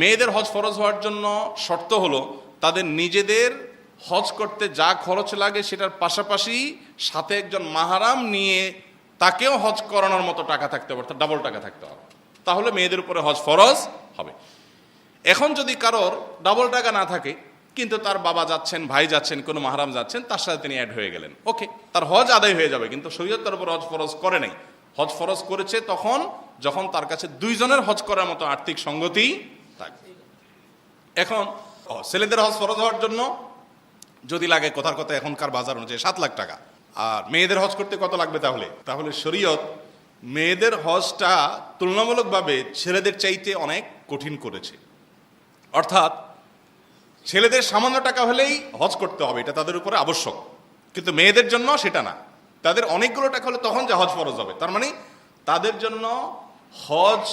মেয়েদের হজ ফরজ হওয়ার জন্য শর্ত হলো তাদের নিজেদের হজ করতে যা খরচ লাগে সেটার পাশাপাশি সাথে একজন মাহারাম নিয়ে তাকেও হজ করানোর মতো টাকা থাকতে হবে, অর্থাৎ ডাবল টাকা থাকতে হবে। তাহলে মেয়েদের উপরে হজ ফরজ হবে। এখন যদি কারোর ডাবল টাকা না থাকে, কিন্তু তার বাবা যাচ্ছেন, ভাই যাচ্ছেন, কোনো মাহারাম যাচ্ছেন, তার সাথে তিনি অ্যাড হয়ে গেলেন। ওকে তার হজ আদায় হয়ে যাবে, কিন্তু শরীয়ত তার উপর হজ ফরজ করে নাই। হজ ফরজ করেছে তখন যখন তার কাছে দুইজনের হজ করার মতো আর্থিক সঙ্গতি থাকবে এখন ছেলেদের হজ ফরজ হওয়ার জন্য যদি লাগে কথার কথা এখনকার বাজার অনুযায়ী সাত লাখ টাকা। আর মেয়েদের হজ করতে কত লাগবে তাহলে? তাহলে শরীয়ত মেয়েদের হজটা তুলনামূলকভাবে ছেলেদের চাইতে অনেক কঠিন করেছে। অর্থাৎ ছেলেদের সামান্য টাকা হলেই হজ করতে হবে, এটা তাদের উপরে আবশ্যক। কিন্তু মেয়েদের জন্য সেটা না। তাদের অনেকগুলো টাকা হলে তখন যে হজ ফরজ হবে। তার মানে তাদের জন্য হজ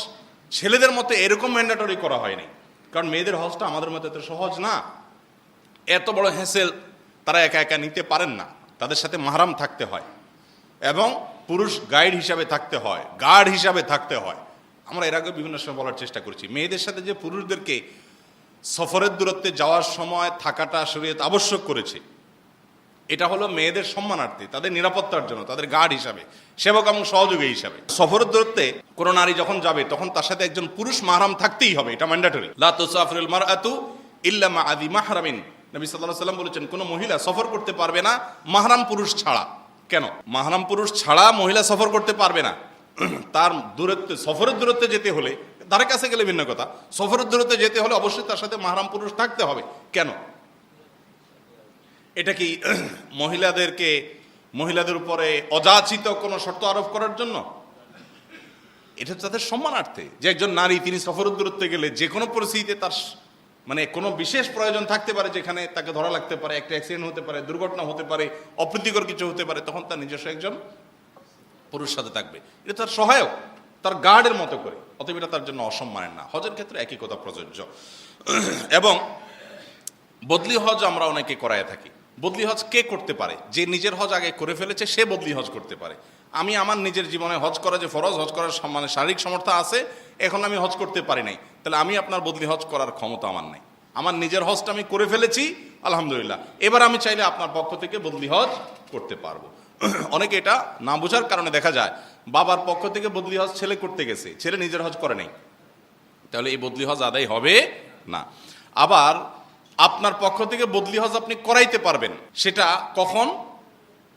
ছেলেদের মতো এরকম ম্যান্ডেটরি করা হয়নি। কারণ মেয়েদের হজটা আমাদের মতো এত সহজ না। এত বড় হ্যাসেল তারা একা একা নিতে পারেন না। তাদের সাথে মাহারাম থাকতে হয়। এবং পুরুষ গাইড হিসাবে থাকতে হয় গার্ড হিসাবে থাকতে হয়। আমরা এর আগে বিভিন্ন সময় বলার চেষ্টা করছি। মেয়েদের সাথে যে পুরুষদেরকে সফরের দূরত্বে যাওয়ার সময় থাকাটা শরীয়ত আবশ্যক করেছে। এটা হলো মেয়েদের সম্মানার্থে, তাদের নিরাপত্তার জন্য, তাদের গার্ড হিসাবে, সেবক এবং সহযোগী হিসাবে। সফরের দূরত্বে কোনো নারী যখন যাবে, তখন তার সাথে একজন পুরুষ মাহরাম থাকতেই হবে, এটা ম্যান্ডেটরি লা তুসাফিরুল মারআতু ইল্লা মা আদি মাহরামিন। নবী আলাইহি সাল্লাম বলেছেন, কোনো মহিলা সফর করতে পারবে না মাহরাম পুরুষ ছাড়া। কেন? মাহরাম পুরুষ ছাড়া মহিলা সফর করতে পারবে না। তার দূরত্বে, সফরের দূরত্বে যেতে হলে, তার কাছে গেলে ভিন্ন কথা, সফরের দূরত্বে যেতে হলে অবশ্যই তার সাথে মাহরাম পুরুষ থাকতে হবে। কেন? এটা কি মহিলাদেরকে, মহিলাদের উপরে অযাচিত কোনো শর্ত আরোপ করার জন্য? এটা তাদের সম্মানার্থে। যে একজন নারী তিনি সফর দূরত্বে গেলে যে কোনো পরিস্থিতিতে তার মানে কোনো বিশেষ প্রয়োজন থাকতে পারে যেখানে তাকে ধরা লাগতে পারে, একটা অ্যাক্সিডেন্ট হতে পারে, দুর্ঘটনা হতে পারে, অপ্রীতিকর কিছু হতে পারে, তখন তার নিজস্ব একজন পুরুষ সাথে থাকবে। এটা তার সহায়ক, তার গার্ডের মতো করে। অতএব এটা তার জন্য অসম্মানের না। হজের ক্ষেত্রে একই কথা প্রযোজ্য। এবং বদলি হজ আমরা অনেকে করায় থাকি। বদলি হজ কে করতে পারে? যে নিজের হজ আগে করে ফেলেছে, সে বদলি হজ করতে পারে। আমি আমার নিজের জীবনে হজ করা যে ফরজ, হজ করার সম- মানে শারীরিক সমর্থ আছে, এখন আমি হজ করতে পারি নাই। তাহলে আমি আপনার বদলি হজ করার ক্ষমতা আমার নাই। আমার নিজের হজটা আমি করে ফেলেছি, আলহামদুলিল্লাহ। এবার আমি চাইলে আপনার পক্ষ থেকে বদলি হজ করতে পারব। অনেকে এটা না বোঝার কারণে দেখা যায়, বাবার পক্ষ থেকে বদলি হজ ছেলে করতে গেছে, ছেলে নিজের হজ করে নাই। তাহলে এই বদলি হজ আদায় হবে না। আবার আপনার পক্ষ থেকে বদলি হজ আপনি করাইতে পারবেন। সেটা কখন?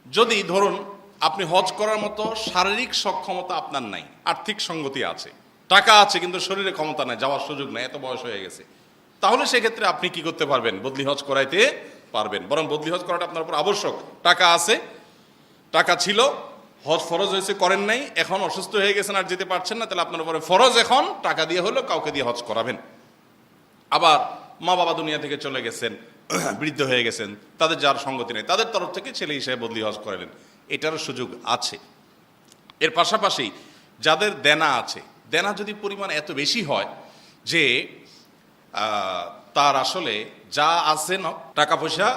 যদি ধরুন, আপনি হজ করার মতো শারীরিক সক্ষমতা আপনার নাই, আর্থিক সঙ্গতি আছে, টাকা আছে কিন্তু শরীরে ক্ষমতা নাই, যাওয়ার সুযোগ নাই, এত বয়স হয়ে গেছে, তাহলে সেক্ষেত্রে আপনি কি করতে পারবেন? বদলি হজ করাইতে পারবেন। বরং বদলি হজ করাটা আপনার উপর আবশ্যক। টাকা আছে, টাকা ছিল, হজ ফরজ হয়েছে, করেন নাই, এখন অসুস্থ হয়ে গেছেন আর যেতে পারছেন না, তাহলে আপনার উপরে ফরজ এখন, টাকা দিয়ে হলো কাউকে দিয়ে হজ করাবেন। আবার মা বাবা দুনিয়া থেকে চলে গেছেন, বৃদ্ধ হয়ে গেছেন, তাদের যার সঙ্গতি নেই, তাদের তরফ থেকে ছেলে হিসেবে বদলি হজ করালেন। এটারও সুযোগ আছে। এর পাশাপাশি যাদের দেনা আছে, দেনা যদি পরিমাণ এত বেশি হয় যে তার আসলে যা আছে না, টাকা পয়সা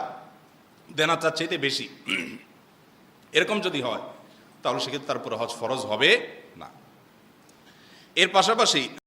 দেনা তার চাইতে বেশি। এরকম যদি হয়, তাহলে সেক্ষেত্রে তার উপরে হজ ফরজ হবে না। এর পাশাপাশি